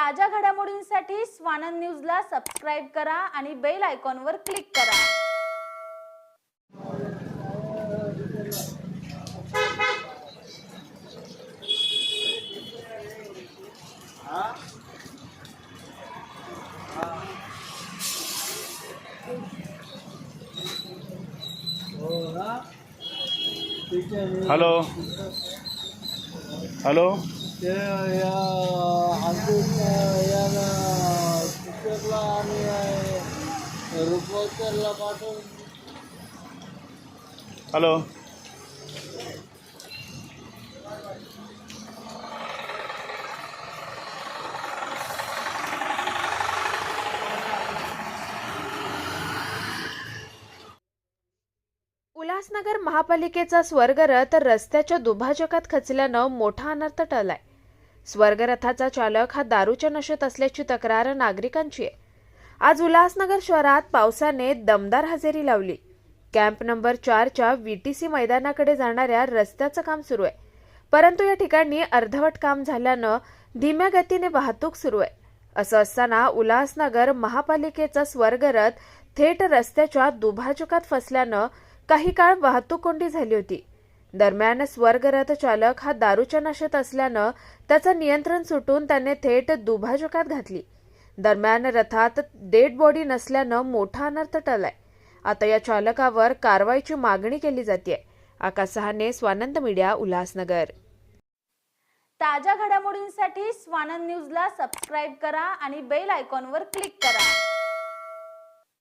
ताज्या घडामोडींसाठी स्वानंद न्यूजला सबस्क्राईब करा आणि बेल आयकॉनवर क्लिक करा. हॅलो हॅलो ते या आमच्या याला पिक्चरला आणि रुपवतरला पाठवून. हॅलो. उल्हासनगर महापालिकेचा स्वर्गरथ रस्त्याच्या दुभाजकात खचल्यानं मोठा अनर्थ टळलाय. स्वर्गरथाचा चालक हा दारूच्या नशेत असल्याची तक्रार नागरिकांची आहे. आज उल्हासनगर शहरात पावसाने दमदार हजेरी लावली. कॅम्प नंबर चारच्या व्हीटीसी मैदानाकडे जाणाऱ्या रस्त्याचं काम सुरू आहे. परंतु या ठिकाणी अर्धवट काम झाल्यानं धीम्या गतीने वाहतूक सुरू आहे. असं असताना उल्हासनगर महापालिकेचा स्वर्गरथ थेट रस्त्याच्या दुभाजकात फसल्यानं काही काळ वाहतूक कोंडी झाली होती. दरम्यान स्वर्गरथ चालक हा दारूच्या नशेत असल्यानं त्याचं नियंत्रण सुटून त्याने थेट दुभाजकात घातली. दरम्यान रथात डेड बॉडी नसल्यानं मोठा अनर्थ टळलाय. आता या चालकावर कारवाईची मागणी केली जाते आकाश सहाने स्वानंद मीडिया उल्हासनगर. ताज्या घडामोडींसाठी स्वानंद न्यूजला सबस्क्राईब करा आणि बेल आयकॉनवर क्लिक करा.